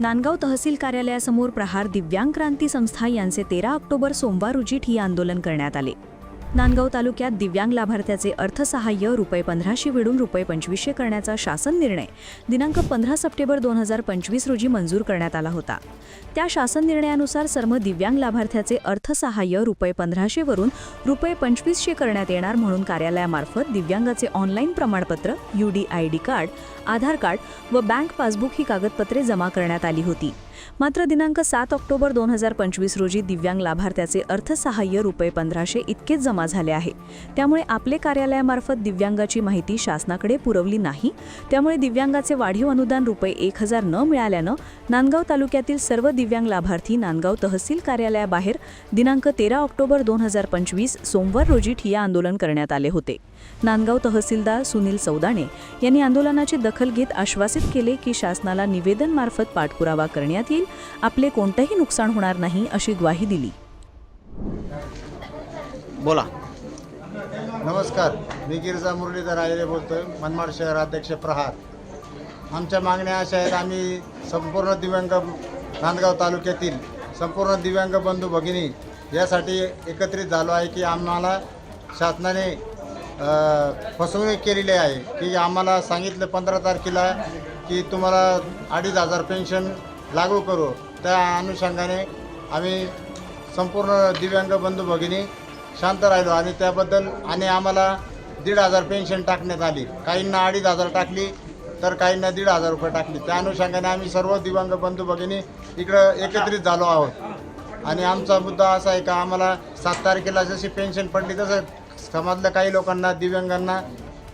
नांदगाव तहसील कार्यालयासमोर प्रहार दिव्यांग क्रांती संस्था यांचे तेरा ऑक्टोबर सोमवार रोजी ठिय्या आंदोलन करण्यात आले. नांदगाव तालुक्यात दिव्यांग लाभार्थ्याचे अर्थसहाय्य रुपये पंधराशे विडून रुपये पंचवीसशे करण्याचा शासन निर्णय. दिनांक पंधरा सप्टेंबर दोन हजार पंचवीस रोजी मंजूर करण्यात आला होता. त्या शासन निर्णयानुसार सर्व दिव्यांग लाभार्थ्याचे अर्थसहाय्य रुपये पंधराशेवरून रुपये पंचवीसशे करण्यात येणार म्हणून कार्यालयामार्फत दिव्यांगाचे ऑनलाईन प्रमाणपत्र U D I D card Aadhaar card व बँक पासबुक ही कागदपत्रे जमा करण्यात आली होती. मात्र दिनांक सात ऑक्टोबर दोन हजार पंचवीस रोजी दिव्यांग लाभार्थ्याचे अर्थसहाय्य रुपये पंधराशे इतकेच जमा झाले आहे. त्यामुळे आपले कार्यालयामार्फत दिव्यांगाची माहिती शासनाकडे पुरवली नाही. त्यामुळे दिव्यांगाचे वाढीव अनुदान रुपये एक हजार न मिळाल्यानं नांदगाव तालुक्यातील सर्व दिव्यांग लाभार्थी नांदगाव तहसील कार्यालयाबाहेर दिनांक तेरा ऑक्टोबर दोन हजार पंचवीस सोमवार रोजी ठिया आंदोलन करण्यात आले होते. नांदगाव तहसीलदार सुनील सौदाणे यांनी आंदोलनाची दखल घेत आश्वासित केले की शासनाला निवेदनमार्फत पाठपुरावा करण्यात येईल आपले कोणतंही नुकसान होणार नाही अशी ग्वाही दिली. बोला. नमस्कार. मी गिरिजा मुरलीधर आयरे बोलतोय. मनमाड शहर अध्यक्ष प्रहार. आमच्या मागण्या अशा आहेत आम्ही संपूर्ण दिव्यांग नांदगाव तालुक्यातील संपूर्ण दिव्यांग बंधू भगिनी यासाठी एकत्रित झालो आहे की आम्हाला शासनाने फसवणूक केलेली आहे की आम्हाला सांगितलं पंधरा तारखेला की तुम्हाला अडीच हजार पेन्शन लागू करू. त्या अनुषंगाने आम्ही संपूर्ण दिव्यांग बंधू भगिनी शांत राहिलो आणि त्याबद्दल आणि आम्हाला दीड हजार पेन्शन टाकण्यात आली. काहींना अडीच हजार टाकली तर काहींना दीड हजार रुपये टाकली. त्या अनुषंगाने आम्ही सर्व दिव्यांग बंधू भगिनी इकडं एकत्रित झालो आहोत. आणि आमचा मुद्दा असा आहे का आम्हाला सात तारखेला जशी पेन्शन पडली तसं समाजल्या काही लोकांना दिव्यांगांना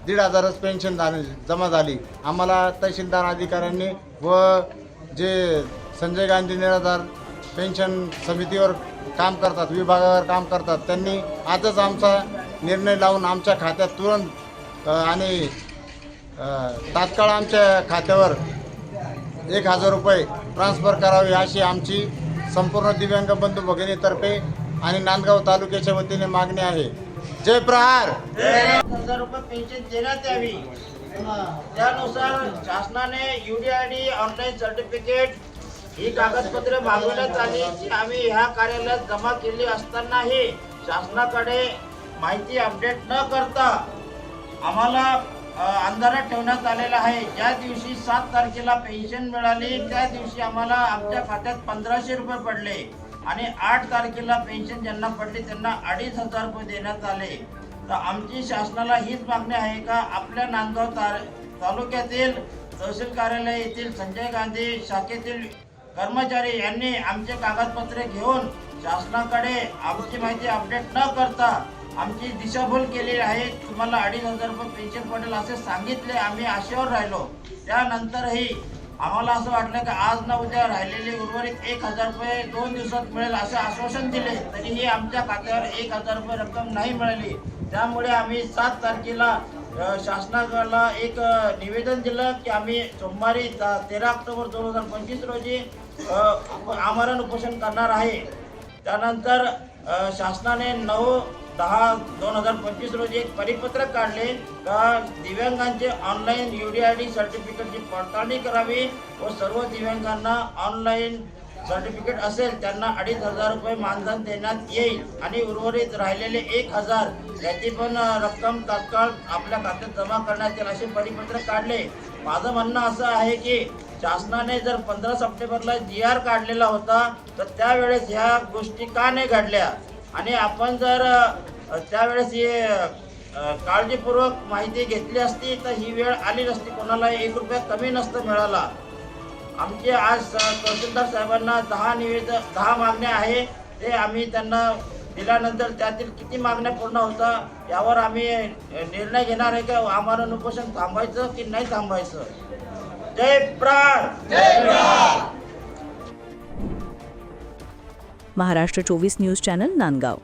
दीड हजारच पेन्शन झाली जमा झाली. आम्हाला तहसीलदार अधिकाऱ्यांनी व जे संजय गांधी निराधार पेन्शन समितीवर काम करतात विभागावर काम करतात त्यांनी आजच आमचा निर्णय लावून आमच्या खात्यात तुरंत आणि तात्काळ आमच्या खात्यावर एक हजार रुपये ट्रान्सफर करावे अशी आमची संपूर्ण दिव्यांग बंधू भगिनीतर्फे आणि नांदगाव तालुक्याच्या वतीने मागणी आहे. जय प्रहार! हजार रुपये पेन्शन देण्यात यावी. त्यानुसार शासनाने युडीआयडी ऑनलाईन सर्टिफिकेट ही कागदपत्रे मागवण्यात आली जी आम्ही ह्या कार्यालयात जमा केली असतानाही शासनाकडे माहिती अपडेट न करता आम्हाला अंधारात ठेवण्यात आलेला आहे. ज्या दिवशी सात तारखेला पेन्शन मिळाली त्या दिवशी आम्हाला आमच्या खात्यात पंधराशे रुपये पडले आणि आठ तारखेला पेन्शन ज्यांना पडली त्यांना अडीच हजार रुपये देण्यात आले. तर आमची शासनाला हीच मागणी आहे का आपल्या नांदगाव ता- तालुक्यातील तहसील कार्यालय येथील संजय गांधी शाखेतील कर्मचारी यांनी आमचे कागदपत्रे घेऊन शासनाकडे आमची माहिती अपडेट न करता आमची दिशाभूल केलेली आहे. तुम्हाला अडीच हजार रुपये पेन्शन पडेल असे सांगितले. आम्ही आशेवर राहिलो. त्यानंतरही आम्हाला असं वाटलं की आज ना उद्या राहिलेले उर्वरित एक हजार रुपये दोन दिवसात मिळेल असे आश्वासन दिले. तरीही आमच्या खात्यावर एक हजार रुपये रक्कम नाही मिळाली. त्यामुळे आम्ही सात तारखेला शासनाला एक निवेदन दिलं की आम्ही सोमवारी तेरा ऑक्टोबर दोन हजार पंचवीस रोजी आमरण उपोषण करणार आहे. त्यानंतर शासनाने नऊ दहा दोन हजार पंचवीस रोजी एक परिपत्रक काढले का दिव्यांगांचे online U D I D सर्टिफिकेटची पडताळणी करावी व सर्व दिव्यांगांना ऑनलाईन सर्टिफिकेट असेल त्यांना अडीच हजार रुपये मानधन देण्यात येईल. आणि उर्वरित राहिलेले एक हजार याची पण रक्कम तात्काळ आपल्या खात्यात जमा करण्यात येईल असे परिपत्र काढले. माझं म्हणणं असं आहे की शासनाने जर पंधरा सप्टेंबरला जी आर काढलेला होता तर त्यावेळेस ह्या गोष्टी का नाही घडल्या? आणि आपण जर त्यावेळेस हे काळजीपूर्वक माहिती घेतली असती तर ही वेळ आली नसती. कोणाला एक रुपया कमी नसतं मिळाला. आमचे आज तहसीलदार साहेबांना दहा निवेदन दहा मागण्या आहे. ते आम्ही त्यांना दिल्यानंतर त्यातील किती मागण्या पूर्ण होता यावर आम्ही निर्णय घेणार आहे का आम्हाला उपोषण थांबायचं की नाही थांबायचं जय प्राण महाराष्ट्र चोवीस न्यूज चॅनल नांदगाव.